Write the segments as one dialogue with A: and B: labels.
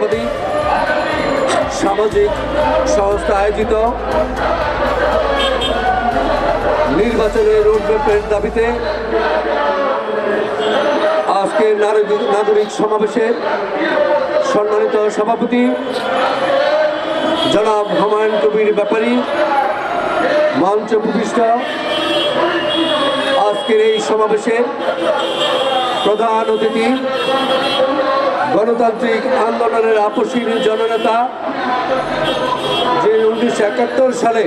A: জাতীয়তাবাদী সামাজিক সংস্থা আয়োজিত নির্বাচনের রোডম্যাপের দাবিতে আজকের নাগরিক সমাবেশের সম্মানিত সভাপতি জনাব হুমায়ুন কবির ব্যাপারী, মঞ্চ ভূপিষ্ঠ আজকের এই সমাবেশের প্রধান অতিথি গণতান্ত্রিক আন্দোলনের আপসীর জননেতা যে উনিশশো একাত্তর সালে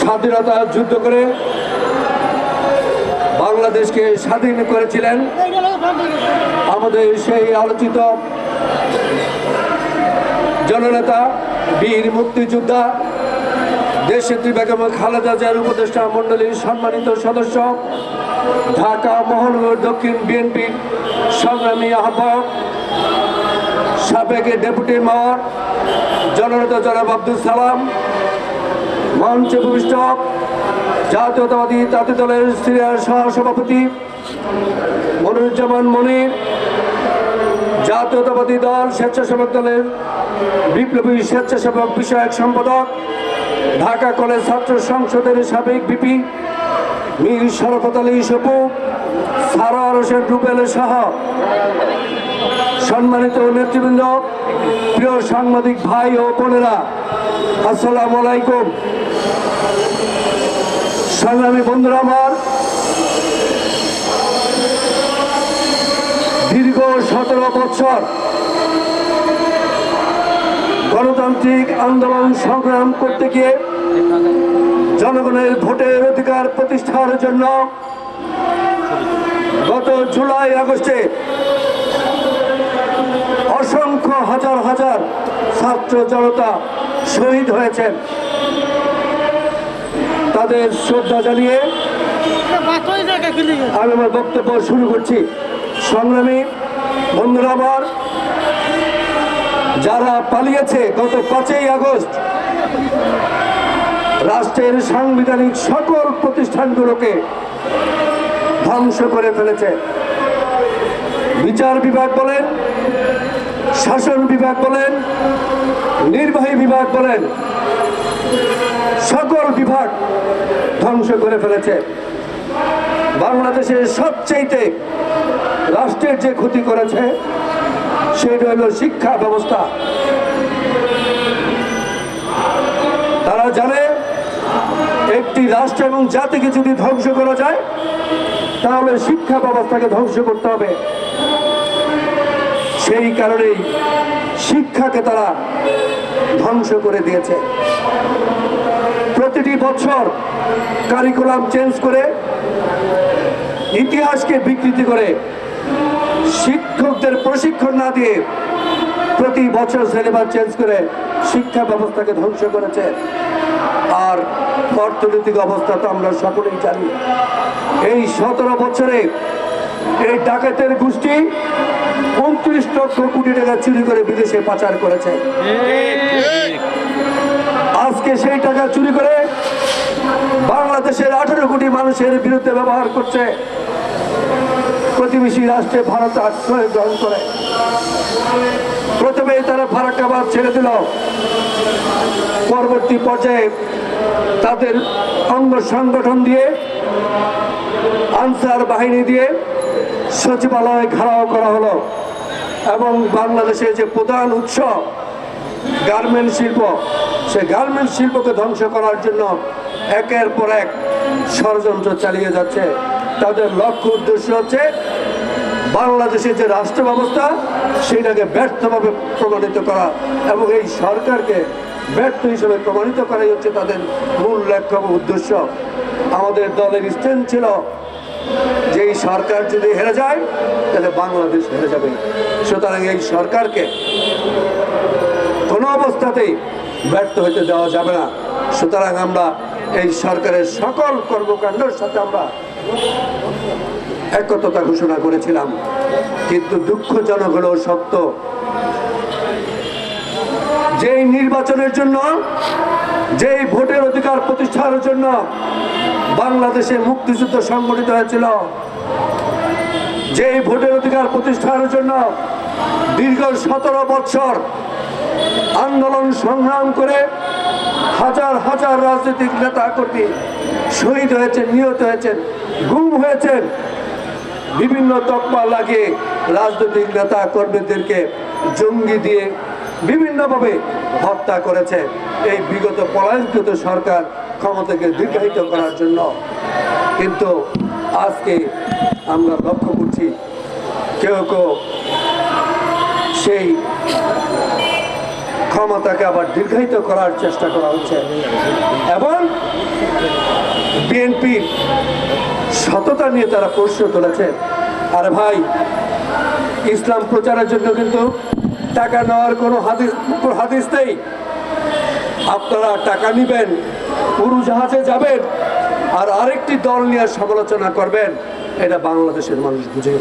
A: স্বাধীনতা যুদ্ধ করে বাংলাদেশকে স্বাধীন করেছিলেন, আমাদের সেই আলোচিত জননেতা, বীর মুক্তিযোদ্ধা, দেশনেত্রী বেগম খালেদা জিয়ার উপদেষ্টা মণ্ডলীর সম্মানিত সদস্য ঢাকা, মহানগর, দক্ষিণ বিএনপির সংগ্রামী আহ্বায়ক, সাবেক ডেপুটি মেয়র জননেতা জনাব আব্দুল সালাম, মঞ্চে ভূমিষ্ঠ জাতীয়তাবাদী জাতীয় দলের সিনিয়র সহসভাপতি মনিরুজ্জামান মনির, জাতীয়তাবাদী দল স্বেচ্ছাসেবক দলের বিপ্লবী স্বেচ্ছাসেবক বিষয়ক সম্পাদক, ঢাকা কলেজ ছাত্র সংসদের সাবেক বিপি মীর শরফত আলী সপু সারার হোসেন রুবেল সহ সম্মানিত নেতৃবৃন্দ, প্রিয় সাংবাদিক ভাই ও বোনেরা, আসসালামু আলাইকুম। সংগ্রামী বন্ধুরা আমার, দীর্ঘ সতেরো বছর গণতান্ত্রিক আন্দোলন সংগ্রাম করতে গিয়ে জনগণের ভোটের অধিকার প্রতিষ্ঠার জন্য গত জুলাই আগস্টে অসংখ্য হাজার হাজার ছাত্র জনতা শহীদ হয়েছেন। তাদের শ্রদ্ধা জানিয়ে আমি আমার বক্তব্য শুরু করছি। সংগ্রামী বন্ধুরা আমার, যারা পালিয়েছে গত পাঁচই আগস্ট রাষ্ট্রের সাংবিধানিক সকল প্রতিষ্ঠানগুলোকে ধ্বংস করে ফেলেছে। বিচার বিভাগ বলেন, শাসন বিভাগ বলেন, নির্বাহী বিভাগ বলেন, সকল বিভাগ ধ্বংস করে ফেলেছে। বাংলাদেশের সবচেয়েতে রাষ্ট্রের যে ক্ষতি করেছে, সেটা হলো শিক্ষা ব্যবস্থা। তারা জানে একটি রাষ্ট্র এবং জাতিকে যদি ধ্বংস করা যায়, তাহলে শিক্ষা ব্যবস্থাকে ধ্বংস করতে হবে। সেই কারণেই শিক্ষাকে তারা ধ্বংস করে দিয়েছে। প্রতিটি বছর কারিকুলাম চেঞ্জ করে, ইতিহাসকে বিকৃতি করে শিক্ষকদের প্রশিক্ষণ না দিয়ে প্রতি বছর সিলেবাস চেঞ্জ করে শিক্ষা ব্যবস্থাকে ধ্বংস করেছে। আর অর্থনৈতিক অবস্থা তো আমরা সকলেই জানি। এই সতেরো বছরে এই ডাকাতের গোষ্ঠী উনত্রিশ লক্ষ কোটি টাকা চুরি করে বিদেশে পাচার করেছে। আজকে সেই টাকা চুরি করে বাংলাদেশের আঠেরো কোটি মানুষের বিরুদ্ধে ব্যবহার করছে। প্রতিবেশী রাষ্ট্রে ভারত আশ্রয় গ্রহণ করে। প্রথমে তারা ফারাক্কাবাদ ছেড়ে দিল। পরবর্তী পর্যায়ে তাদের অঙ্গ সংগঠন দিয়ে, আনসার বাহিনী দিয়ে সচিবালয় ঘেরাও করা হলো এবং বাংলাদেশের যে প্রধান উৎস গার্মেন্ট শিল্প, সে গার্মেন্ট শিল্পকে ধ্বংস করার জন্য একের পর এক ষড়যন্ত্র চালিয়ে যাচ্ছে। তাদের লক্ষ্য উদ্দেশ্য হচ্ছে বাংলাদেশের যে রাষ্ট্র ব্যবস্থা সেটাকে ব্যর্থভাবে প্রমাণিত করা এবং এই সরকারকে ব্যর্থ হিসেবে প্রমাণিত করাই হচ্ছে তাদের মূল লক্ষ্য এবং উদ্দেশ্য। আমাদের দলের স্ট্যান্ড ছিল যে এই সরকার যদি হেরে যায়, তাহলে বাংলাদেশ হেরে যাবে। সুতরাং এই সরকারকে কোনো অবস্থাতেই ব্যর্থ হতে দেওয়া যাবে না। সুতরাং আমরা এই সরকারের সকল কর্মকাণ্ডের সাথে আমরা একতা ঘোষণা করেছিলাম। কিন্তু দুঃখজনক হলো সত্য যেই নির্বাচনের জন্য, যেই ভোটের অধিকার প্রতিষ্ঠার জন্য বাংলাদেশে মুক্তিযুদ্ধ সংগঠিত হয়েছিল যে এই ভোটের অধিকার প্রতিষ্ঠার জন্য দীর্ঘ সতেরো বছর আন্দোলন সংগ্রাম করে হাজার হাজার রাজনৈতিক নেতা কর্মী শহীদ হয়েছেন, নিহত হয়েছেন, গুম হয়েছেন। বিভিন্ন তকমা লাগিয়ে রাজনৈতিক নেতা কর্মীদেরকে জঙ্গি দিয়ে বিভিন্নভাবে হত্যা করেছে। এই বিগত পলায়নকৃত সরকার ক্ষমতাকে দীর্ঘায়িত করার জন্য। কিন্তু আজকে আমরা লক্ষ্য করছি, কেউ কেউ সেই ক্ষমতাকে আবার দীর্ঘায়িত করার চেষ্টা করা হচ্ছে। এবং বিএনপির সততা নিয়ে তারা প্রশ্ন তুলেছে। আর ভাই, ইসলাম প্রচারের জন্য কিন্তু টাকা নেওয়ার কোনো হাদিস হাদিস নেই। আপনারা টাকা নিবেন উড়োজাহাজে যাবেন আর আরেকটি দল নিয়ে সমালোচনা করবেন এটা বাংলাদেশের মানুষ বুঝে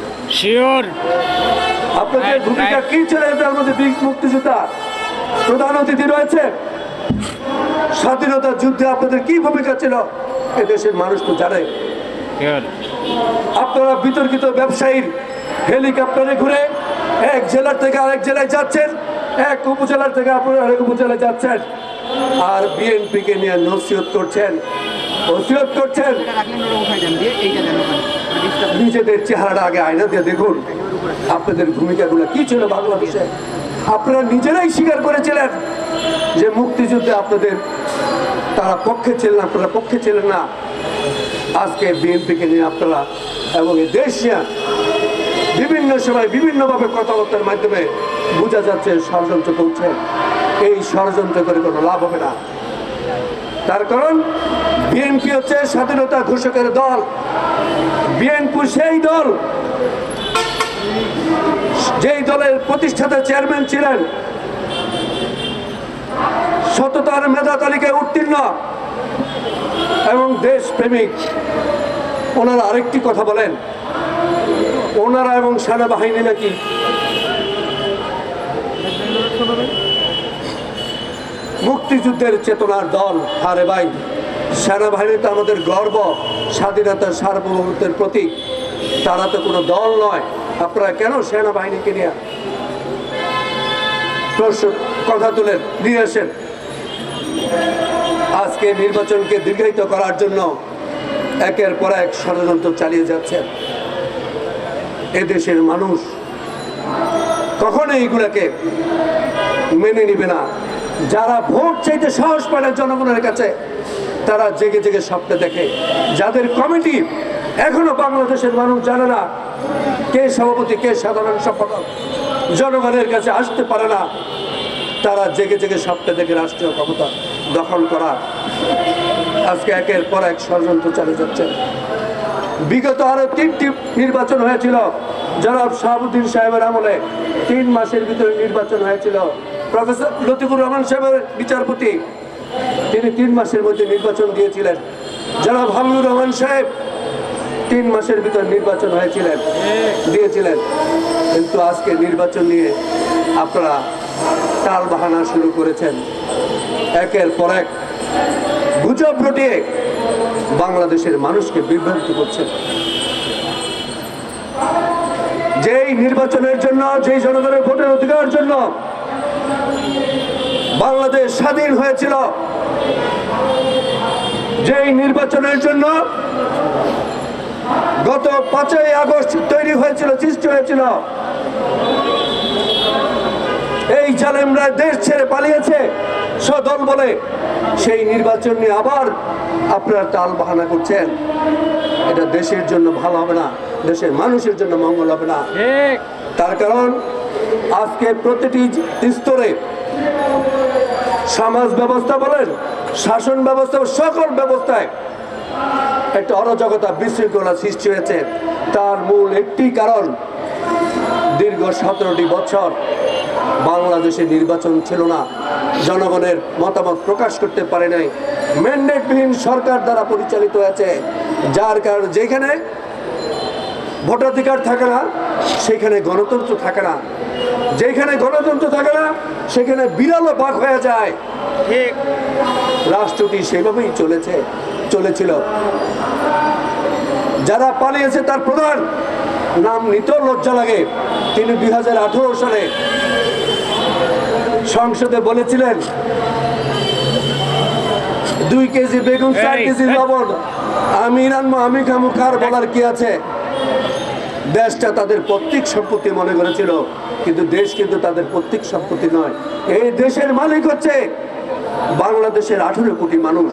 A: আপনাদের ভূমিকা কি ছিল? এটার মধ্যে বীর মুক্তিযোদ্ধা প্রধান অতিথি রয়েছে স্বাধীনতা যুদ্ধে আপনাদের কি ভূমিকা ছিল? এ দেশের মানুষ তো জানে। আপনারা বিতর্কিত ব্যবসায়ীর হেলিকপ্টারে ঘুরে এক জেলার থেকে আরেক জেলায় যাচ্ছেন। এক উপজেলার থেকে আপনারা আরেক উপজেলায় যাচ্ছেন। আর বিএনপিকে নিয়ে নসিহত করছেন। নসিহত করছেন। নিজেদের চেহারাটা আগে আয়না দিয়ে দেখুন। আপনাদের ভূমিকাগুলো কি ছিল বাংলাদেশে? আপনারা নিজেরাই স্বীকার করেছিলেন যে মুক্তিযুদ্ধে আপনাদের তারা পক্ষে ছিলেন, আপনারা পক্ষে ছিলেন না। আজকে বিএনপিকে নিয়ে আপনারা এবং এই দেশ নিয়ে বিভিন্ন সময় বিভিন্নভাবে কথাবার্তার মাধ্যমে বোঝা যাচ্ছে ষড়যন্ত্র করছে। এই ষড়যন্ত্র করে কোনো লাভ হবে না। তার কারণ, বিএনপি হচ্ছে স্বাধীনতা ঘোষকের দল। বিএনপি সেই দল। যেই দলের প্রতিষ্ঠাতা চেয়ারম্যান ছিলেন। সততার মেধা তালিকায় উত্তীর্ণ এবং দেশপ্রেমিক। ওনারা আরেকটি কথা বলেন। ওনারা এবং সেনাবাহিনী নাকি? মুক্তিযুদ্ধের চেতনার দল, আরে ভাই, সেনাবাহিনী তো আমাদের গর্ব স্বাধীনতার সার্বভৌমত্বের প্রতীক। তারা তো কোনো দল নয়। আপনারা কেন সেনাবাহিনীকে নিয়ে কথা তুলেন, নিয়ে আসেন? আজকে নির্বাচনকে দীর্ঘায়িত করার জন্য একের পর এক ষড়যন্ত্র চালিয়ে যাচ্ছেন। এদেশের মানুষ কখনো এইগুলাকে মেনে নিবে না। যারা ভোট চাইতে সাহস পায় না জনগণের কাছে, তারা জেগে জেগে স্বপ্ন দেখে। যাদের কমিটি এখনও বাংলাদেশের মানুষ জানে না কে সভাপতি, কে সাধারণ সম্পাদক, জনগণের কাছে আসতে পারে না, তারা জেগে জেগে স্বপ্ন দেখে রাষ্ট্রীয় ক্ষমতা দখল করা আজকে একের পর এক ষড়যন্ত্র চালিয়ে যাচ্ছে। বিগত আরও তিনটি নির্বাচন হয়েছিল। জনাব শাহাবুদ্দিন সাহেবের আমলে তিন মাসের ভিতরে নির্বাচন হয়েছিল। প্রফেসর লতিফুর রহমান সাহেবের বিচারপতি, তিনি তিন মাসের মধ্যে নির্বাচন দিয়েছিলেন। জনাব হামিদুর রহমান সাহেব তিন মাসের ভিতর নির্বাচন হয়েছিলেন, দিয়েছিলেন। কিন্তু আজকে নির্বাচন নিয়ে আপনারা টাল বাহানা শুরু করেছেন। একের পর এক গুজব রটিয়ে বাংলাদেশের মানুষকে বিভ্রান্ত করছেন যেই নির্বাচনের জন্য, যেই জনগণের ভোটের অধিকার জন্য বাংলাদেশ স্বাধীন হয়েছিল, যেই নির্বাচনের জন্য গত পাঁচই আগস্ট তৈরি হয়েছিল, সৃষ্টি হয়েছিল, এই জালেমরা দেশ ছেড়ে পালিয়েছে। সদল বলে সেই নির্বাচন নিয়ে আবার আপনারা টাল বাহানা করছেন। এটা দেশের জন্য ভালো হবে না দেশের মানুষের জন্য মঙ্গল হবে না। তার কারণ আজকে প্রতিটি স্তরে সমাজ ব্যবস্থা বলেন শাসন ব্যবস্থা সকল ব্যবস্থায় একটা অরাজকতা বিশৃঙ্খলা সৃষ্টি হয়েছে। তার মূল একটি কারণ দীর্ঘ সতেরোটি বছর বাংলাদেশে নির্বাচন ছিল না। জনগণের মতামত প্রকাশ করতে পারে নাই। ম্যান্ডেটবিহীন সরকার দ্বারা পরিচালিত হয়েছে যার কারণে যেখানে ভোটাধিকার থাকে না সেখানে গণতন্ত্র থাকে না। যেখানে গণতন্ত্র থাকে না সেখানে বিরলও বাক হয়ে যায়।
B: ঠিক।
A: রাষ্ট্রটি সেভাবেই চলেছে চলেছিল। যারা পালিয়েছে তার প্রধান নাম নিতেও লজ্জা লাগে। তিনি দুই হাজার আঠারো সালে সংসদে বলেছিলেন দুই কেজি বেগুন চার কেজি লবণ আমি রানবো আমি খামু কার বলার কি আছে? দেশটা তাদের প্রত্যেক সম্পত্তি মনে করেছিল কিন্তু দেশ কিন্তু তাদের প্রত্যেক সম্পত্তি নয়। এই দেশের মালিক হচ্ছে বাংলাদেশের আঠেরো কোটি মানুষ।